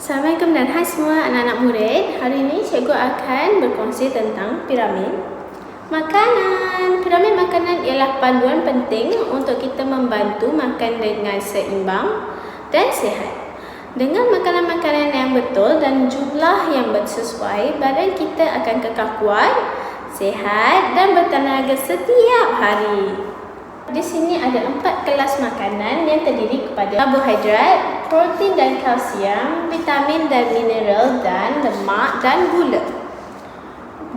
Assalamualaikum dan hai semua anak-anak murid. Hari ini cikgu akan berkongsi tentang piramid makanan. Piramid makanan ialah panduan penting untuk kita membantu makan dengan seimbang dan sihat. Dengan makanan-makanan yang betul dan jumlah yang bersesuai, badan kita akan kekal kuat, sihat dan bertenaga setiap hari. Di sini ada empat kelas makanan yang terdiri kepada karbohidrat, protein dan kalsium, vitamin dan mineral dan lemak dan gula.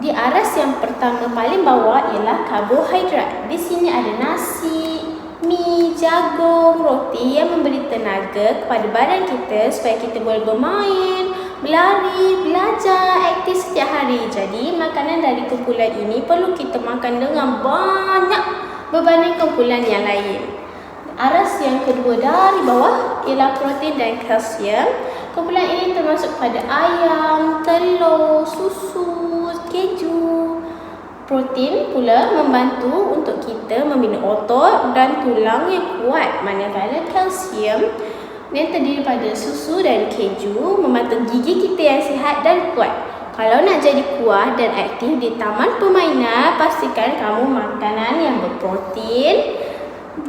Di aras yang pertama paling bawah ialah karbohidrat. Di sini ada nasi, mi, jagung, roti yang memberi tenaga kepada badan kita supaya kita boleh bermain, berlari, belajar, aktif setiap hari. Jadi makanan dari kumpulan ini perlu kita makan dengan banyak berbanding kumpulan yang lain. Aras yang kedua dari bawah ialah protein dan kalsium. Kumpulan ini termasuk pada ayam, telur, susu, keju. Protein pula membantu untuk kita membina otot dan tulang yang kuat. Manakala kalsium yang terdiri pada susu dan keju membantu gigi kita yang sihat dan kuat. Kalau nak jadi kuat dan aktif di taman permainan, pastikan kamu makanan yang berprotein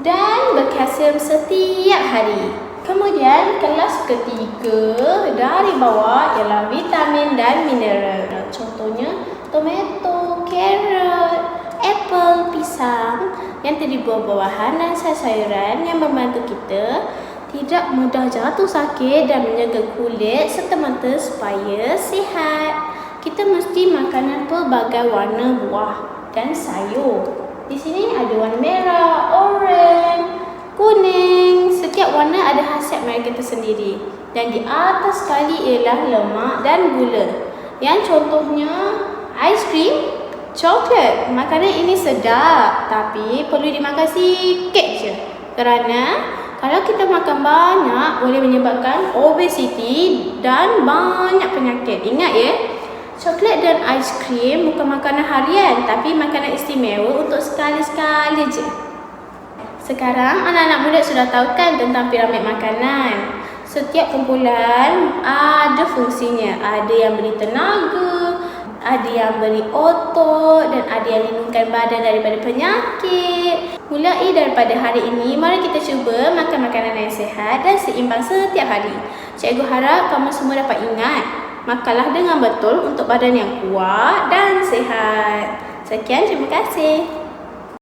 dan berkalsium setiap hari. Kemudian kelas ketiga dari bawah ialah vitamin dan mineral. Contohnya tomato, carrot, apple, pisang yang terdiri buah-buahan dan sayur-sayuran yang membantu kita tidak mudah jatuh sakit dan menjaga kulit serta mata supaya sihat kita mesti makanan pelbagai warna buah dan sayur. Di sini ada warna merah, Warna ada khasiat mereka tersendiri. Dan di atas sekali ialah lemak dan gula. Yang contohnya aiskrim, coklat. Makanan ini sedap tapi perlu dimakan sikit je. Kerana kalau kita makan banyak boleh menyebabkan obesiti dan banyak penyakit. Ingat ya, Coklat dan aiskrim bukan makanan harian tapi makanan istimewa untuk sekali-sekali je. Sekarang anak-anak muda sudah tahu kan tentang piramid makanan. Setiap kumpulan ada fungsinya. Ada yang beri tenaga, ada yang beri otot dan ada yang lindungkan badan daripada penyakit. Mulai daripada hari ini, mari kita cuba makan makanan yang sihat dan seimbang setiap hari. Cikgu harap kamu semua dapat ingat Makanlah dengan betul untuk badan yang kuat dan sihat. Sekian, terima kasih.